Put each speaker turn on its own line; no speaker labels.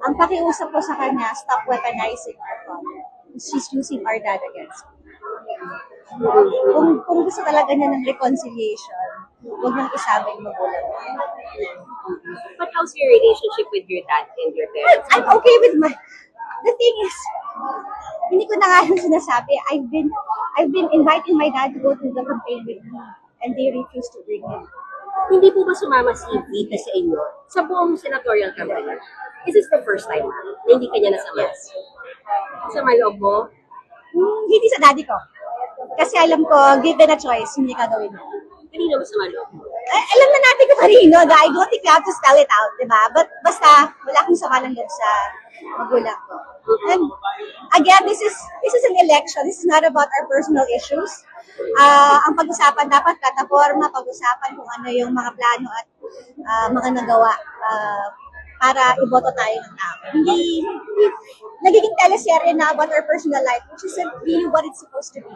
Ang pakiusap ko sa kanya, stop weaponizing our father. She's using our dad against me. Kung, kung gusto talaga niya ng reconciliation, huwag nang isama yung magulang.
But how's your relationship with your dad and your parents?
I'm okay with my... The thing is, hindi ko na nga yung sinasabi. I've been, I've been inviting my dad to go to the campaign with me and they refuse to bring him.
Hindi po ba sumama si VP sa inyo sa buong senatorial campaign? Is this the first time na hindi ka niya nasama? Sa may loob mo?
Hmm, hindi sa daddy ko. Kasi alam ko, given a choice, hindi ka gawin mo.
Kanino ba sa may loob mo?
Ay, alam na natin kung kanino, na I don't think we have to spell it out, di ba? But basta, wala akong sama ng loob sa magulang ko. And again, this is this is an election. This is not about our personal issues. Ah, ang pag-usapan dapat plataforma, pag-usapan kung ano yung mga plano at ah, mga nagawa ah, para iboto tayo ng tao. Hindi, nagiging teleserye na about our personal life, which isn't really what it's supposed to be.